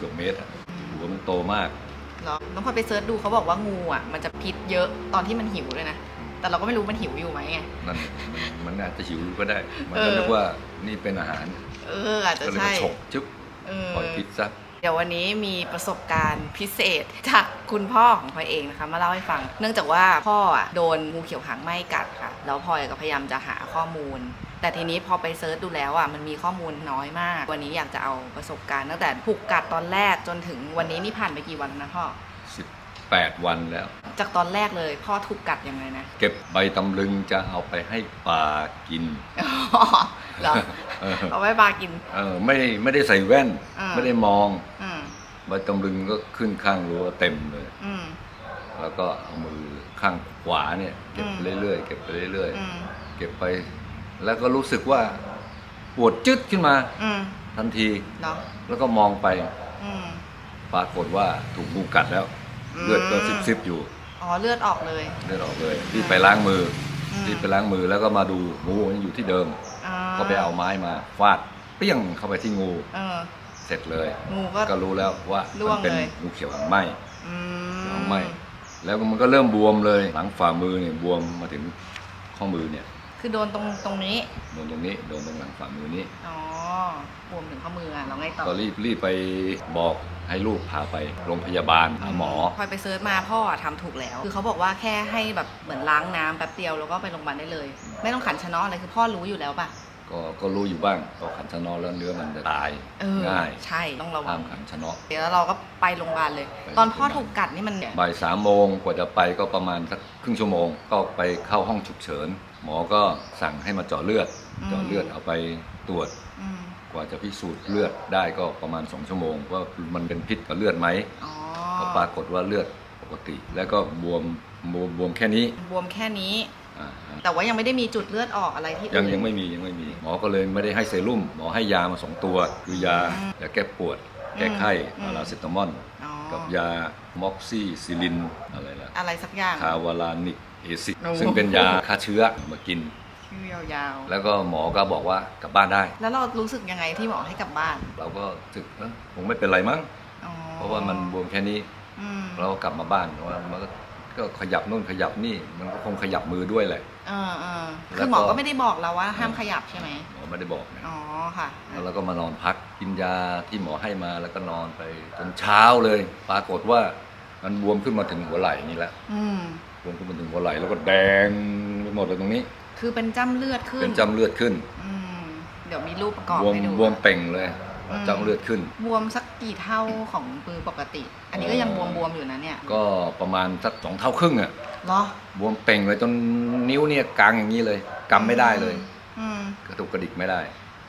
เกือบเมตรอะหัวมันโตมากเหรอน้องพลอยไปเซิร์ชดูเขาบอกว่างูอะ มันจะพิษเยอะตอนที่มันหิวด้วยนะ แต่เราก็ไม่รู้มันหิวอยู่ไหมไง นั่นมันมันอาจจะหิวก็ได้ มันเอก็อนึกว่านี่เป็นอาหารเอออาจจะก็เลยใช่มาฉกจุ๊บเออ ปล่อยพิษซะ เดี๋ยววันนี้มีประสบการณ์พิเศษจากคุณพ่อของพลอยเองนะคะมาเล่าให้ฟัง เนื่องจากว่าพ่ออะโดนงูเขียวหางไหม้กัดค่ะ แล้วพลอยก็พยายามจะหาข้อมูล แต่ทีนี้พอไปเซิร์ชดูแล้วอะมันมีข้อมูลน้อยมาก วันนี้อยากจะเอาประสบการณ์ตั้งแต่ถูกกัดตอนแรกจนถึงวันนี้นี่ผ่านไปกี่วันนะพ่อ 18 วันแล้ว จากตอนแรกเลยพ่อถูกกัดยังไงนะ เก็บใบตำลึงจะเอาไปให้ปลากินอ๋อเหรอเออ เอาไว้ปลากิน เออไม่ไม่ได้ใส่แว่น อ่า ไม่ได้มองอืมใบตำลึงก็ขึ้นข้างรั้วเต็มเลย อืม แล้วก็เอามือข้างขวาเนี่ยเก็บไปอืม เรื่อยๆเก็บไปเรื่อยอืม ๆเก็บไป แล้วก็รู้สึกว่าปวดจึ๊ดขึ้นมาอืมทันที เนาะแล้วก็มองไปอืม ปรากฏว่าถูกงูกัดแล้ว อืม เลือดก็ซิบๆอยู่อ๋อเลือดออกเลย เลือดออกเลยรีบไปล้างมืออม รีบไปล้างมือแล้วก็มาดูงูยังอยู่ที่เดิม อ่าก็ไปเอาไม้มาฟาดเปี้ยงเข้าไปที่งูเออเสร็จเลย งูก็ ก็รู้แล้วว่าล่วมังนเป็นเลย งูเขียวหางไหม อืม หางไหมแล้วมันก็เริ่มบวมเลยหลังฝ่ามือเนี่ยบวมมาถึงข้อมือเนี่ย คือโดนตรงตรงนี้ โดนตรงนี้โดนตรงหลังฝ่ามือนี้อ๋อบวมถึงข้อมืออะเราไงต่อก็รีบรีบไปบอกให้ลูกพาไปโรงพยาบาลหาหมอ พลอยไปเซิร์ชมาพ่ออะทำถูกแล้ว คือเขาบอกว่าแค่ให้แบบเหมือนล้างน้ำแป๊บเดียวแล้วก็ไปโรงพยาบาลได้เลย ไม่ต้องขันชะเนาะอะไรคือพ่อรู้อยู่แล้วป่ะก็ก็รู้อยู่บ้างพอขันชะเนอแล้วเนื้อมันจะตาย เออง่าย ใช่ต้องระวัห้างมขันชะเนอ เดี๋ยวเราก็ไปโรงพยาบาลเลย ไปตอนพ่อถูกกัดนี่มันบ่ายสามโมงกว่าจะไปก็ประมาณสักครึ่งชั่วโมง ก็ไปเข้าห้องฉุกเฉิน หมอก็สั่งให้มาเจาะเลือดเจาะเลือดเอาไปตรวจอืมกว่าจะพิสูจน์เลือดได้ก็ประมาณ 2 ชั่วโมง ว่ามันเป็นพิษกับเลือดไหมอ๋อก็ปรากฏว่าเลือดปกติ แล้วก็บวมบวมบวมแค่นี้บวมแค่นี้ อ่าฮะแต่ว่ายังไม่ได้มีจุดเลือดออกอะไรที่ยังอื่นยังไม่มียังไม่มี หมอก็เลยไม่ได้ให้เซรุ่มหมอให้ยามาสองตัว คือยาอืมยาแก้ปวด แก้ไข้อืมพาราเซตามอล อ๋อกับยาม็อกซี่ซิลินอะไรล่ะอะไรสักอย่างคาวาลานิก เอซิดโอ้ซึ่งเป็นยาฆ่าเชื้อมากินชื่อยาวๆ แล้วก็หมอก็บอกว่ากลับบ้านได้ แล้วเรารู้สึกยังไงที่หมอให้กลับบ้าน เราก็รู้สึกเอ้อคงไม่เป็นไรมั้งอ๋อเพราะว่ามันบวมแค่นี้อืมเราก็กลับมาบ้านเพราะว่ามันก็ก็ขยับนู่นขยับนี่มันก็คงขยับมือด้วยแหละเออเออแล้คืวอก็หมอก็ไม่ได้บอกเราว่าห้ามขยับใช่ไหมหมอไม่ได้บอกนะอ๋อค่ะแล้วเราก็มานอนพักกินยาที่หมอให้มาแล้วก็นอนไปจนเช้าเลย ปรากฏว่ามันบวมขึ้นมาถึงหัวไหล่นี่แหละ อืมบวมขึ้นมาถึงหัวไหล่แล้วก็แดงไปหมดเลยตรงนี้ คือเป็นจ้ำเลือดขึ้นเป็นจำเลือดขึ้นอืมเดี๋ยวมีรูปประกอบบวมให้ดูบวมเป่งเลยอืมจำเลือดขึ้น บวมสักกี่เท่าของมือปกติ อันนี้ก็ยังบวมบวมๆอยู่นะเนี่ย ก็ประมาณสักสองเท่าครึ่งอะเหรอบวมเป่งเลยจนนิ้วเนี่ยกางอย่างนี้เลยกำไม่ได้เลยอืมกระตุกกระดิกไม่ได้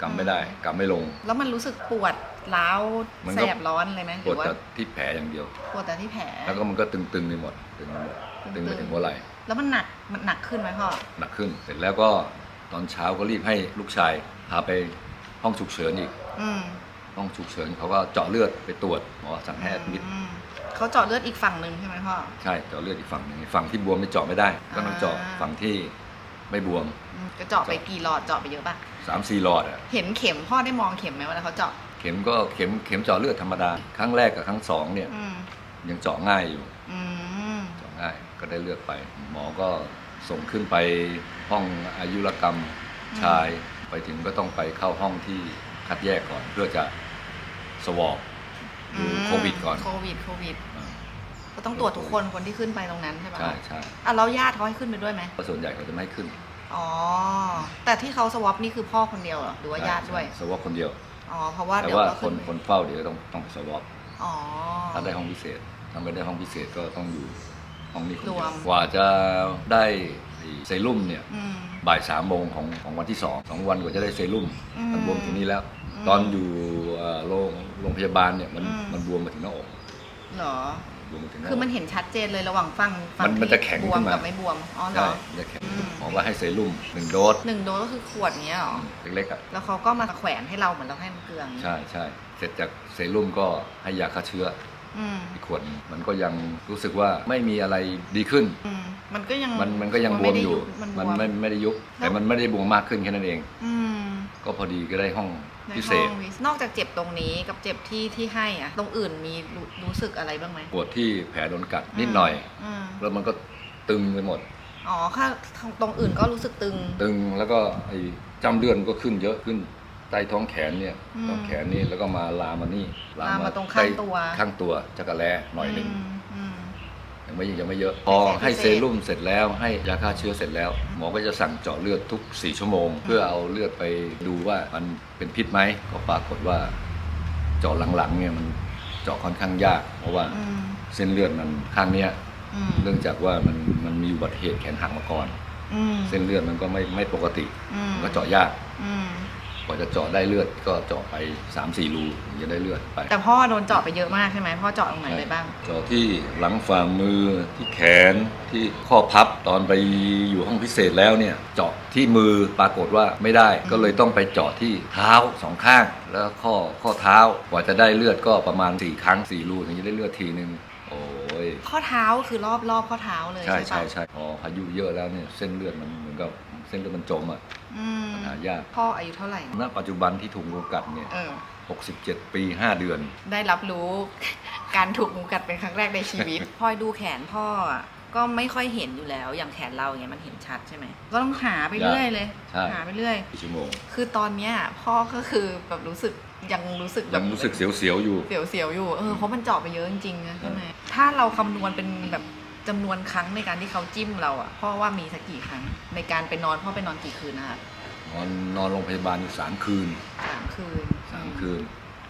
กำไม่ได้กำไม่ลง แล้วมันรู้สึกปวดร้าวมันแสก็บร้อนเลยไหมหปรืวดอว่าแต่ที่แผลอย่างเดียว ปวดแต่ที่แผล แล้วก็มันก็ตึงๆไปหมดตึงไปหมด ตึงไปถึงหัวไหล่แล้วมันหนักมันหนักขึ้นไหมพ่อหนักขึ้นเสร็จแล้วก็ตอนเช้าก็รีบให้ลูกชายพาไปห้องฉุกเฉินอีกอืมห้องฉุกเฉินเขาก็เจาะเลือดไปตรวจหมอสั่งให้แอดมิดอืมเขาเจาะเลือดอีกฝั่งหนึ่งใช่ไหมพ่อ ใช่เจาะเลือดอีกฝั่งหนึ่งฝั่งที่บวมไม่เจาะไม่ได้ก็ต้องเจาะอ่า ฝั่งที่ไม่บวมอืมก็เจาะไปกี่หลอดเจาะไปเยอะป่ะสามสี่หลอดอะเห็นเข็มพ่อได้มองเข็มไหมเวลาเขาเจาะเข็มก็เข็มเข็มเจาะเลือดธรรมดา ครั้งแรกกับครั้งสองเนี่ยอืมยังเจาะง่ายอยู่อืมเจาะง่าย ก็ได้เลือดไป หมอก็ส่งขึ้นไปห้องอายุรกรรมชายไปถึงก็ต้องไปเข้าห้องที่คัดแยกก่อน เพื่อจะสวอปดูโควิดก่อนโควิดโควิดอ่าก็ต้องตรวจทุกคนคนที่ขึ้นไปตรงนั้นใช่ปะใช่ใช่อะแล้วญาติเขาให้ขึ้นไปด้วยไหมเพราะส่วนใหญ่เขาจะไม่ให้ขึ้นอ๋อ แต่ที่เขาสวอปนี่คือพ่อคนเดียวเหรอหรือว่าญาติด้วยสวอปคนเดียวอ๋อเพราะว่าแต่เดี๋ยวว่าก็คขึ้นนไปคนเฝ้าเดี๋ยวต้องต้องสวอปอ๋อถ้าได้ห้องพิเศษถ้าไม่ได้ห้องพิเศษก็ต้องอยู่ ห้องนี้คนเดีรยวม กว่าจะได้ไอ้เซรุ่มเนี่ยอืม บ่ายสามโมงของของวันที่สองสองวันกว่าจะได้เซรุ่มอืมมันบวมถึงนี้แล้วอืมตอนอยู่เอ่อโรงโรงพยาบาลเนี่ยมันอืม มันบวมมาถึงหน้าอกเหรอ บวมมาถึงหน้าคือมันอกเห็นชัดเจนเลยระหว่างฝั่งฝั่มังนมันที่จะแข็งบวขึ้มนมา กับไม่บวม อ๋อเหรใช่อ จะแข็งอืม หมอว่าให้เซรุ่มหนึ่งโดสหนึ่งโดสก็คือขวดเนี้ยเหรอ เล็กๆอะแล้วเขาก็มาแขวนให้เราเหมือนเราให้น้ำเกลืออย่างงี้ใช่ใช่เสร็จจากเซรุ่มก็ให้ยาฆ่าเชื้อ อืมอีกขวดหนึ่งมันก็ยังรู้สึกว่าไม่มีอะไรดีขึ้นอืมมันก็ยังมันมันก็ยังบวมอยู่ มันบมันวมไม่ไม่ได้ยุบแล้แต่วมันไม่ได้บวมมากขึ้นแค่นั้นเองอืมก็พอดีก็ได้ห้องในพิห้เศอษงนอกจากเจ็บตรงนี้กับเจ็บที่ที่ให้อะตรงอื่นมีรู้รู้สึกอะไรบ้างไหมปวดที่แผลโดนกัดนิดหน่อยอืมแล้วมันก็ตึงไปหมดอ๋อค่ะตรงอื่นก็รู้สึกตึง ตึงแล้วก็ไอ้จำเลือดมันก็ขึ้นเยอะขึ้น ใต้ท้องแขนเนี่ยอืมท้องแขนนี่แล้วก็มาลามมานี่ลามมาตรงข้างใต้ตัวข้างตัวจักระแลหน่อยหนึ่งมอืม ยังไม่ยังไม่เยอะพอพิให้เศษเซรุ่มเสร็จแล้วให้ยาฆ่าเชื้อเสร็จแล้ว หมอก็จะสั่งเจาะเลือดทุก 4 ชั่วโมง เพื่อเอาเลือดไปดูว่ามันเป็นพิษไหมก็ปรากฏว่า เจาะหลังๆเนี่ยมันเจาะค่อนข้างยาก เพราะว่าอืมเส้นเลือดมันข้างเนี้ยอืมเนื่องจากว่ามันมันมีอุบัติเหตุแขนหักมาก่อน อืมเส้นเลือดมันก็ไม่ไม่ปกติอืมมันก็เจาะยาก อืมก ว่าจะเจาะได้เลือดก็เจาะไป3-4รูถึงจะได้เลือดไปแต่พ่อโดนเจาะไปเยอะมากใช่ไหมพ่อเจาะตรงไหนไปบ้าง เจาะที่หลังฝ่ามือที่แขนที่ข้อพับตอนไปอยู่ห้องพิเศษแล้วเนี่ยเจาะที่มือปรากฏว่าไม่ได้ก็เลยต้องไปเจาะที่เท้าสองข้าง แล้วข้อข้อเท้ากว่าจะได้เลือดก็ประมาณ4ครั้ง4รูถึงจะได้เลือดทีนึงโอ้ยข้อเท้าคือรอบรอบข้อเท้าเลยใช่ใช่ใช่ปะใช่พอพายุเยอะแล้วเนี่ยเส้นเลือดมันเหมือนกับ เส้นเลือดมันจมอะอืมมันหายากพ่ออายุเท่าไหร่ ณปัจจุบันที่ถูกงูกัดเนี่ยเออ 67 ปี 5 เดือน ได้รับรู้ การถูกงูกัดเป็นครั้งแรกในชีวิต พลอยดูแขนพ่ออะก็ไม่ค่อยเห็นอยู่แล้ว อย่างแขนเราอย่างเงี้ยมันเห็นชัดใช่ไหมก็ต้องหาไปเรื่อยเลย ใช่ หาไปเรื่อย กี่ชั่วโมง คือตอนเนี้ยพ่อก็คือแบบรู้สึกยังรู้สึกแบยับงรู้สึกเสียวๆอยู่ เสียวๆอยู่ เออเพราะมันเจาะไปเยอะจริงๆนะใช่ไหมถ้าเราคำนวณเป็นแบบ จำนวนครั้งในการที่เขาจิ้มเราอะพ่อว่ามีสักกี่ครั้งในการไปนอนพ่อไปนอนกี่คืนนะคะนอนนอนโรงพยาบาลอยู่สามคืนสามคืนสามคืน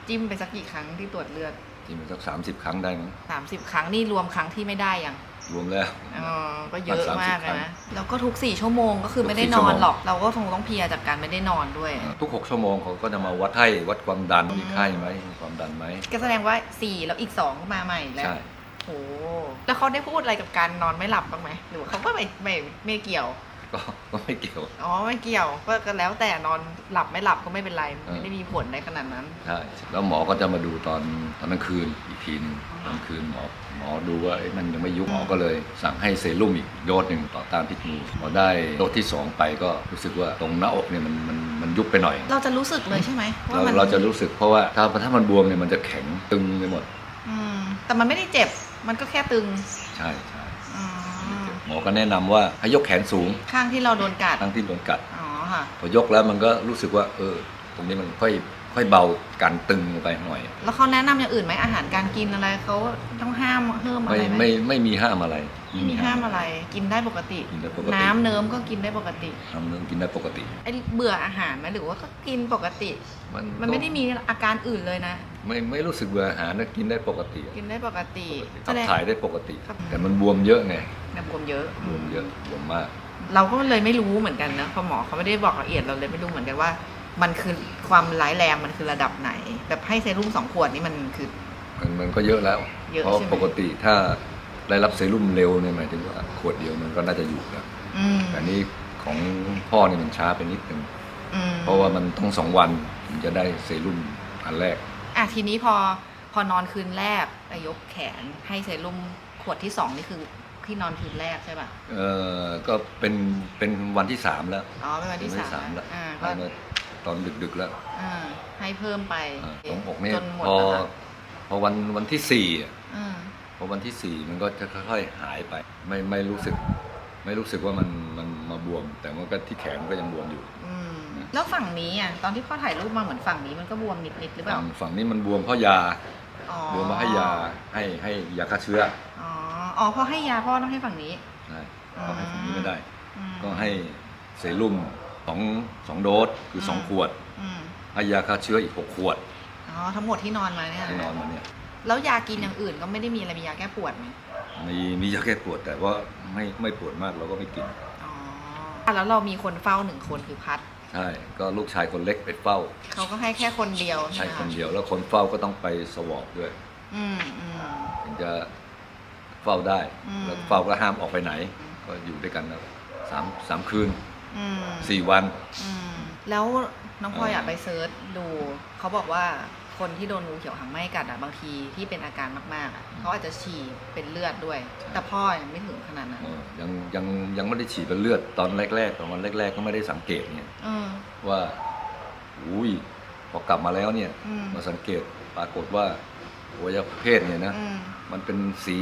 จิ้มไปสักกี่ครั้งที่ตรวจเลือดที่มันสักสามสิบครั้งได้มั้งสามสิบครั้งนี่รวมครั้งที่ไม่ได้ยังรวมแล้วอ๋อก็เยอะประมาณมาก30เลยนะแล้วก็ทุกสี่ชั่วโมงก็คือไม่ได้ทุกสี่นชั่วอโมนงหรอก เราก็คงต้องเพลียจากการไม่ได้นอนด้วย ทุกหกชั่วโมงเขาก็จะมาวัดไข้วัดความดันอืมมีไข้ไหมมีความดันไหมก็แสดงว่าสี่แล้วอีกสองก็มาใหม่แล้วใช่ โอ้แล้วเขาได้พูดอะไรกับการนอนไม่หลับบ้างไหมหรือว่าเขาก็ไม่ไม่ไม่เกี่ยว ก็ก็ไม่เกี่ยว อ๋อไม่เกี่ยวก็ก็แล้วแต่นอนหลับไม่หลับก็ไม่เป็นไรเออ ไม่ได้มีผลอะไรขนาดนั้น ใช่แล้วหมอก็จะมาดูตอนตอนกลางคืนอีกทีหนึงตอนกลางคืนหมอหมอดูว่าเอ๊ะมันยังไม่ยุบหมอก็เลย สั่งให้เซรุ่มอีกโดสหนึ่งต่อต้านพิษงูพอได้โดสที่สองไปก็รู้สึกว่าตรงหน้าอกเนี่ยมันมันมันยุบไปหน่อย เราจะรู้สึกเลยใช่ไหมว่าเรามันเราจะรู้สึกเพราะว่าถ้าถ้ามันบวมเนี่ยมันจะแข็งตึงไปหมด อืมแต่มันไม่ได้เจ็บ มันก็แค่ตึงใช่ใช่อืมหมอก็แนะนำว่าให้ยกแขนสูงข้างที่เราโดนกัดทั้งที่โดนกัด อ๋อค่ะ พอยกแล้วมันก็รู้สึกว่า เออ ตรงนี้มันค่อย ค่อยเบาการตึงลงไปหน่อย แล้วเขาแนะนำอย่างอื่นไหมอาหารการกินอะไรเขาต้องห้ามเพิ่มอะไม่ไรไหมไม่ไม่มีห้ามอะไรไม่มีห้ามอะไร กินได้ปกติ กินได้ปกติน้ำเนิ้มก็กินได้ปกติทำเรื่องกินได้ปกติ ไอ้เบื่ออาหารไหมหรือว่าก็กินปกติ มันมันไม่ได้มีอาการอื่นเลยนะ ไม่ไม่รู้สึกเบื่ออาหารนะกินได้ปกติกินได้ปกติปกติขับถ่ายได้ปกติ ครับ แต่มันบวมเยอะไงน้ำบวมเยอะ บวมเยอะบวมมาก เราก็เลยไม่รู้เหมือนกันนะเพอหมอเขาไม่ได้บอกละเอียดเราเลยไม่รู้เหมือนกันว่า มันคือความร้ายแรงมันคือระดับไหน แบบให้เซรุ่มสองขวดนี่มันคือ มันมันก็เยอะแล้ว เยอะเพราะใช่ไหม ปกติถ้าได้รับเซรุ่มเร็วเนี่ยหมายถึงว่าขวดเดียวมันก็น่าจะอยู่แล้วอืมแต่นี่ของพ่อเนี่ยมันช้าไปนิดนึงอืมเพราะว่ามันต้องสองวันถึงจะได้เซรุ่มอันแรก อะทีนี้พอพอนอนคืนแรกไปยกแขนให้เซรุ่มขวดที่สองนี่คือที่นอนคืนแรกใช่ป่ะเอ่อก็เป็นเป็นวันที่สามแล้ว อ๋อเป็นวันที่เป็สามแล้วอ่าก็ให้มา ตอนดึกๆแล้วอ่าให้เพิ่มไปอ่าตรงอกเนี่ยจนหมดพอแล้วค่ะพอวันวันที่สี่อะอืมพอวันที่สี่มันก็จะค่อยๆหายไป ไม่ไม่รู้สึก ไม่รู้สึกว่ามันมันมาบวม แต่มันก็ที่แขนมันก็ยังบวมอยู่อืมแล้วฝั่งนี้อะตอนที่พ่อถ่ายรูปมาเหมือนฝั่งนี้มันก็บวมนิดๆหรือเปล่าฝั่งฝั่งนี้มันบวมเพราะยาอ๋อบวมมาให้ยาให้ให้ยาฆ่าเชื้ออ๋ออ๋อพอให้ยาพ่อต้องให้ฝั่งนี้ ใช่ก็ให้ฝั่งนี้ไม่ได้ อืมก็ให้เซรุ่ม สองสองโดสคือสองอืมขวดอืมให้ยาฆ่าเชื้ออีกหกขวดอ๋อทั้งหมดที่นอนมาเนี่ยที่นอนมาเนี่ยแล้วยากินอย่างอื่นก็ไม่ได้มีอะไรมียาแก้ปวดไหมมีมียาแก้ปวดแต่ว่าไม่ไม่ปวดมากเราก็ไม่กินอ๋อแล้วเรามีคนเฝ้าหนึ่งคนคือพัดใช่ก็ลูกชายคนเล็กไปเฝ้าเขาก็ให้แค่คนเดียวใช่ใช่ไหมคนคะเดียวแล้วคนเฝ้าก็ต้องไปสวอปด้วย อืมอืม ถึงจะเฝ้าได้ อืม แล้วเฝ้าก็ห้ามออกไปไหน ก็อยู่ด้วยกันนะสามสามคืน อืมสี่วัน อืมแล้วน้องพลอยเอออยากไปเซิร์ชดูเขาบอกว่าคนที่โดนงูเขียวหางไหม้กัดอะบางทีที่เป็นอาการมากๆอะเขาอาจจะฉี่เป็นเลือดด้วย แต่พ่อยังไม่ถึงขนาดนั้นเออยังยังยังไม่ได้ฉีดเป็นเลือดตอนแรกๆตอนวันแรก ๆ ก็ไม่ได้สังเกตเนี่ย เออ ว่าอุ้ยพอกลับมาแล้วเนี่ย อืมมาสังเกตปรากฏว่าอวัยวะเพศเนี่ยนะ อืม มันเป็นสี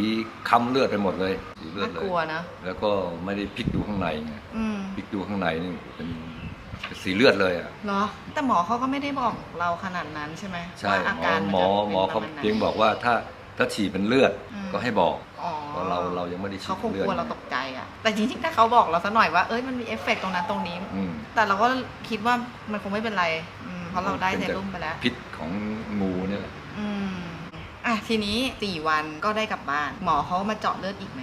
ค้ำเลือดไปหมดเลยสีเลือดน่าเลกย ลัวนะ แล้วก็ไม่ได้พลิกดูข้างในไงอืมพลิกดูข้างในนี่เป็นเป็นสีเลือดเลยอะเหรอ แต่หมอเขาก็ไม่ได้บอกเราขนาดนั้นใช่ไหมใช่ว่าอาหมอการหมอจะหมอเขาป็นประณไหน เพียงบอกว่าถ้าถ้าฉี่เป็นเลือดอืม ก็ให้บอกอ๋อเพราะเราเรายังไม่ได้ฉีเขาดคงเลือกดลัวเราตกใจอะ แต่จริงๆถ้าเขาบอกเราสักหน่อยว่า เอ้ยมันมีเอฟเฟกต์ตรงนั้นตรงนี้ อืมแต่เราก็คิดว่ามันคงไม่เป็นไรอืมเพราะเราได้เซรุ่มไปแล้ว พิษของงูเนี่ยแหละ อืมอะ ทีนี้สี่วันก็ได้กลับบ้าน หมอเขามาเจาะเลือดอีกไหม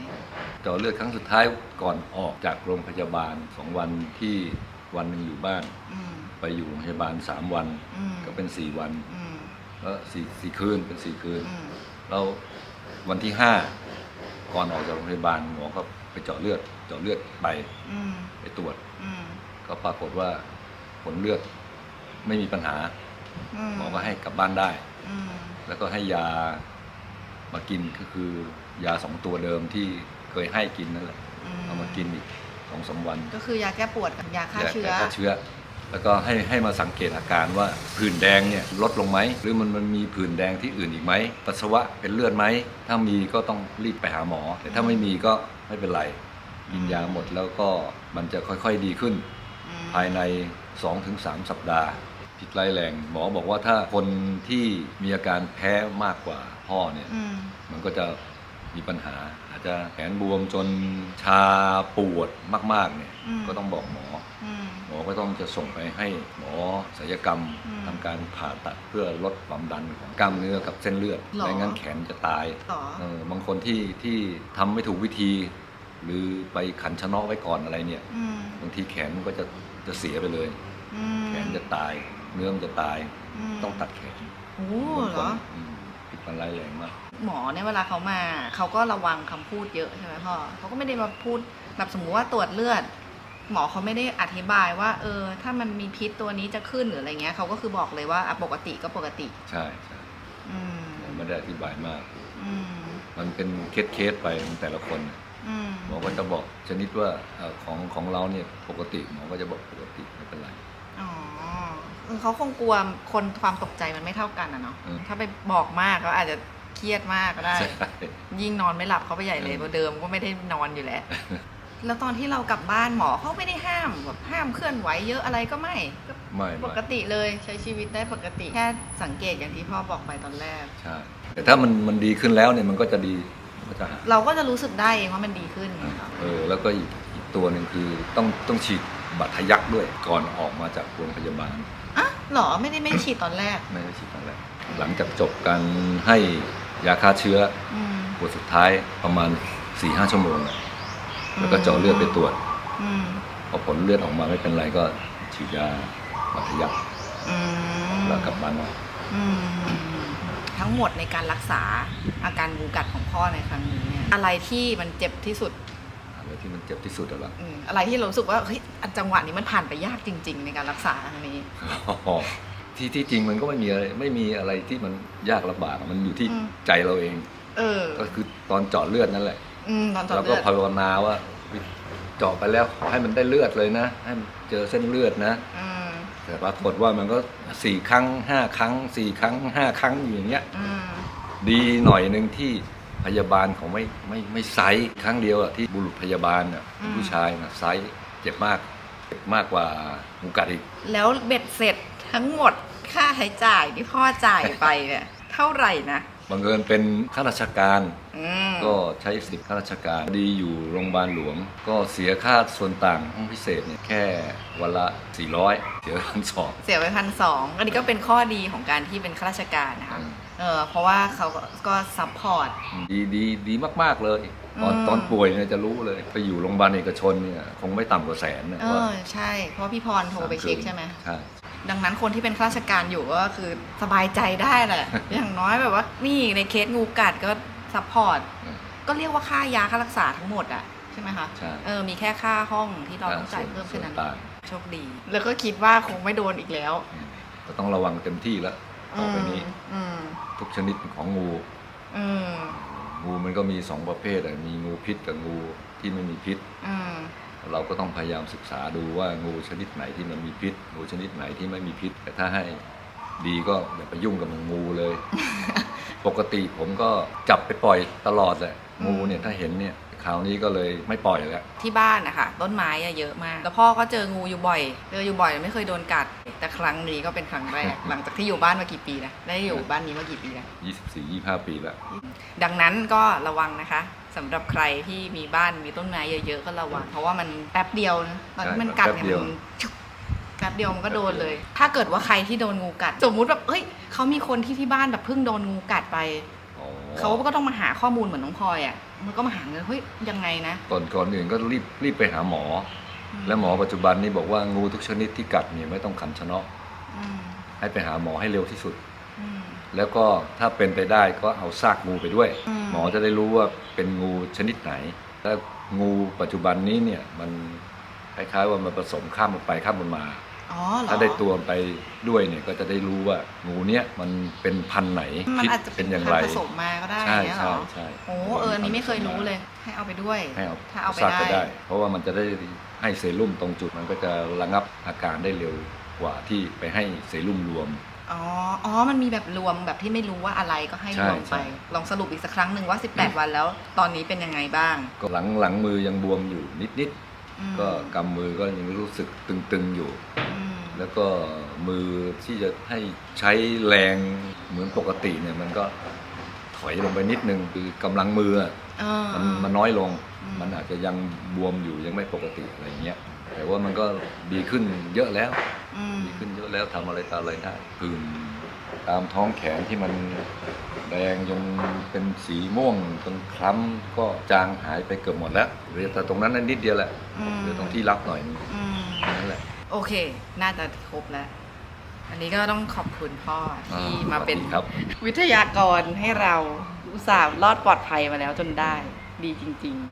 เจาะเลือดครั้งสุดท้ายก่อนออกจากโรงพยาบาลสองวันที่วันหนึ่งอยู่บ้าน อืมไปอยู่โรงพยาบาลสามวันอืมก็เป็นสี่วันอืมแล้วสี่สี่คืนเป็นสี่คืน อืมแล้ววันที่ห้าก่อนออกจากโรงพยาบาลหมอก็ไปเจาะเลือด เจาะเลือดไปอืมไปตรวจ อืมก็ปรากฏว่าผลเลือดไม่มีปัญหามหมอก็ให้กลับบ้านได้ อืมแล้วก็ให้ยา มากินก็คือยาสองตัวเดิมที่เคยให้กินนั่นแหละเอามากินอีกสองสามวันก็คือยาแก้ปวดกับยาฆ่าเชื้อยฆ่าเชื้อ แล้วก็ให้ให้มาสังเกตอาการว่าผื่นแดงเนี่ยลดลงไหมหรือมันมันมีผื่นแดงที่อื่นอีกไหมปัสสาวะเป็นเลือดไหมถ้ามีก็ต้องรีบไปหาหมอ แต่ถ้าไม่มีก็ไม่เป็นไรกินยาหมดแล้วก็มันจะค่อยๆดีขึ้นอืมภายใน 2-3 สัปดาห์ พิษร้ายแรงหมอบอกว่าถ้าคนที่มีอาการแพ้มากกว่าพ่อเนี่ยอืมมันก็จะมีปัญหา อาจจะแขนบวมจนชาปวดมาก ๆเนี่ยอืมก็ต้องบอกหมอ อืม หมอก็ต้องจะส่งไปให้หมอศัลยกรรมอืมทำการผ่าตัดเพื่อลดความดันของกล้ามเนื้อกับเส้นเลือดหรอ ไม่งั้นแขนจะตายต่อเออบางคนที่ที่ทำไม่ถูกวิธี หรือไปขันชะเนาะไว้ก่อนอะไรเนี่ย อืมบางทีแขนมันก็จะจะเสียไปเลย อืมแขนจะตาย เนื้อมันจะตายมต้องตัดแขนโอ้บางเหครนออืมผิดมันร้ายแรงมาก หมอเนี่ยเวลาเขามาเขาก็ระวังคำพูดเยอะใช่ไหมพ่อเขาก็ไม่ได้มาพูดแบบสมมติว่าตรวจเลือด หมอเขาไม่ได้อธิบายว่า เออ ถ้ามันมีพิษตัวนี้จะขึ้นหรืออะไรเงี้ยเขาก็คือบอกเลยว่าอะปกติก็ปกติ ใช่ใช่อืมหมอไม่ได้อธิบายมาก อืมมันเป็นเคสเคสๆไปของแต่ละคนอืมหมอก็จะบอกชนิดว่าเอ่อของของเราเนี่ยปกติหมอก็จะบอกปกติไม่เป็นไร อ๋อ เออเขาคงกลัวคนความตกใจมันไม่เท่ากันอะเนาะอืม ถ้าไปบอกมากก็อาจจะเครียดมากก็ได้ ใช่ ยิ่งนอนไม่หลับเขาไปใหญ่เลยอืมเพราะเดิมก็ไม่ได้นอนอยู่แล้ว แล้วตอนที่เรากลับบ้านหมอเขาไม่ได้ห้ามแบบห้ามเคลื่อนไหวเยอะอะไรก็ไม่ก็ไม่ปไม่กติเลยใช้ชีวิตได้ปกติ แค่สังเกตอย่างที่พ่อบอกไปตอนแรก ใช่ แต่ถ้ามันมันดีขึ้นแล้วเนี่ยมันก็จะดีมันก็จะหายเราก็จะรู้สึกได้เองว่ามันดีขึ้นเออแล้วก็อีกอีกตัวหนึ่งคือต้องต้องฉีดบัตรทะยักด้วยก่อนออกมาจากโรงพยาบาลอะเหรอไม่ได้ไม่ฉีดตอนแรก ไม่ได้ฉีดครั้งแรกหลังจากจบการให้ยาฆ่าเชื้ออืม ขวดสุดท้ายประมาณ4ี่ห้าชั่วโมงแล้วก็เจาะเลือดไปตรวจอืมพอผลเลือดออกมาไม่เป็นไรก็ฉีดยาบัตรทะยักอืมแล้วกลับบ้านมาอืมทั้งหมดในการรักษาอาการงูกัดของพ่อในครั้งนี้เนี่ยอะไรที่มันเจ็บที่สุด อะไรที่มันเจ็บที่สุดอะล่ะอืมอะไรที่เรารู้สึกว่าเฮ้ยอันจังหวะนี้มันผ่านไปยากจริง ๆ ในการรักษาครั้งนี้ที่ที่จริงมันก็ไม่มีอะไรไม่มีอะไรที่มันยากลำบากมันอยู่ที่อืมใจเราเอง เออ ก็คือตอนเจาะเลือดนั่นแหละอืมตอนเจาะเราเลืก็อดภาวนาว่าเจาะไปแล้วขอให้มันได้เลือดเลยนะ ให้มันเจอเส้นเลือดนะอืมแต่ปรากฏว่ามันก็สี่ครั้งห้าครั้งสี่ครั้งห้าครั้งอยู่อย่างเงี้ยอืมดีหน่อยหนึ่งที่ พยาบาลเขาไม่ไม่ไม่ไซส์ครั้งเดียวอะที่บุรุษพยาบาลอะผู้ชายนะไซส์เจ็บมากเจ็บมากกว่าหูกัดอีกแล้วเบ็ดเสร็จทั้งหมดค่าใช้จ่ายที่พ่อจ่ายไปเนี่ย เท่าไหร่นะบังเอิญเป็นข้าราชการ อืมก็ใช้สิทธิข้าราชการดีอยู่โรงพยาบาลหลวง ก็เสียค่าส่วนต่างห้องพิเศษเนี่ยแค่วันละ 400 เสียพันสองเสียไปพันสองอันนี้ก็เป็นข้อดีของการที่เป็นข้าราชการนะคะ เออเพราะว่าเขาก็ก็ซัพพอร์ต ดีดีดีมาก ๆ เลย ตอนอืม ตอนป่วยเนี่ยจะรู้เลย ไปอยู่โรงพยาบาลเอกชนเนี่ยคงไม่ต่ำกว่าแสนนะเอว่าอใช่ เพราะพี่พรโทรไปเช็คใช่ไหม ใช่ ดังนั้นคนที่เป็นข้าราชการอยู่ก็คือสบายใจได้แหละ อย่างน้อยแบบว่านี่ในเคสงูกัดก็ซัพพอร์ต อืมก็เรียกว่าค่ายาค่ารักษาทั้งหมดอะใช่ไหมคะ ใช่ เออ มีแค่ค่าห้องที่เราต้องจ่ายเพิ่มแค่นั้น ส่วนต่างโชคดี แล้วก็คิดว่าคงไม่โดนอีกแล้วอืมก็ต้องระวังเต็มที่แล้ว ต่อไปนี้อืมทุกชนิดของงูอืมงูมันก็มีสองประเภทอะมีงูพิษกับงูที่ไม่มีพิษอืมพเราก็ต้องพยายามศึกษาดูว่างูชนิดไหนที่มันมีพิษ งูชนิดไหนที่ไม่มีพิษ แต่ถ้าให้ดีก็อย่าไปยุ่งกับมันงูเลย ปกติผมก็จับไปปล่อยตลอดแหละอืมงูเนี่ยถ้าเห็นเนี่ย คราวนี้ก็เลยไม่ปล่อยแล้ว ที่บ้านนะคะต้นไม้อะเยอะมาก แล้วพ่อก็เจองูอยู่บ่อยเจออยู่บ่อยไม่เคยโดนกัด แต่ครั้งนี้ก็เป็นครั้งแรก หลังจากที่อยู่บ้านมากี่ปีนะได้อยู่บ้านนี้มากี่ปีนะ24-25 ปีแล้ว ดังนั้นก็ระวังนะคะสำหรับใครที่มีบ้านมีต้นไม้เยอะๆก็ระวัง เพราะว่ามันแป๊บเดียวนะตอนที่มันกัดเนี่ยมันชุบแป๊บเดียวมันก็โดนเลย ถ้าเกิดว่าใครที่โดนงูกัด สมมุติแบบเฮ้ยเขามีคนที่ที่บ้านแบบเพิ่งโดนงูกัดไปอ๋อเขาก็ต้องมาหาข้อมูลเหมือนน้องพลอยอะ มันก็มาหาเงินเฮ้ยยังไงนะ ก่อนก่อนอื่นก็รีบรีบไปหาหมอ และหมอปัจจุบันนี้บอกว่างูทุกชนิดที่กัดเนี่ยไม่ต้องขันชะเนาะอืมให้ไปหาหมอให้เร็วที่สุดอืมแล้วก็ถ้าเป็นไปได้ก็เอาซากงูไปด้วยอืมหมอจะได้รู้ว่าเป็นงูชนิดไหน แล้วงูปัจจุบันนี้เนี่ยมันคล้ายๆว่ามันผสมข้ามมันไปข้ามมันมา อ๋อเหรอ ถ้าได้ตัวมันไปด้วยเนี่ยก็จะได้รู้ว่างูเนี้ยมันเป็นพันธุ์ไหนมันพิษอาจจะเป็เป็นนอย่างพันไร ธุ์ผสมมาก็ได้ใช่เนี่ยเหรใช่อใช่โอ้เอออันนี้ไม่เคยรู้เลย ให้เอาไปด้วย ให้เอาถ้าเอาไปซากได้ก็ได้ เพราะว่ามันจะได้ให้เซรุ่มตรงจุดมันก็จะระงับอาการได้เร็วกว่าที่ไปให้เซรุ่มรวม อ๋อ อ๋อ มันมีแบบรวมแบบที่ไม่รู้ว่าอะไรก็ให้ใช่รวมไป ใช่ ลองสรุปอีกสักครั้งหนึ่งว่า 18 วันแล้ว ตอนนี้เป็นยังไงบ้าง ก็หลังหลังมือยังบวมอยู่นิดอืมๆ ก็กำมือก็ยังรู้สึกตึงๆอยู่อืมแล้วก็มือที่จะให้ใช้แรงเหมือนปกติเนี่ยมันก็ถอยลงไปนิดนึงคือกำลังมืออะเออมันมันน้อยลงอืมมันอาจจะยังบวมอยู่ยังไม่ปกติอะไรเงี้ยแต่ว่ามันก็ดีขึ้นเยอะแล้วอืมดีขึ้นเยอะแล้วทำอะไรตามอะไรได้ผื่น ตามท้องแขนที่มันแดงจนเป็นสีม่วงจนคล้ำก็จางหายไปเกือบหมดแล้วเหลือแต่ตรงนั้นนะนิดเดียวแหละอืมเหลือตรงที่รับหน่อยนึงอืมนั่นแหละ โอเค น่าจะครบแล้ว อันนี้ก็ต้องขอบคุณพ่อที่มาเป็นสวัสดีครับ วิทยากรให้เราอุตส่าห์รอดปลอดภัยมาแล้วจนได้ ดีจริง ๆ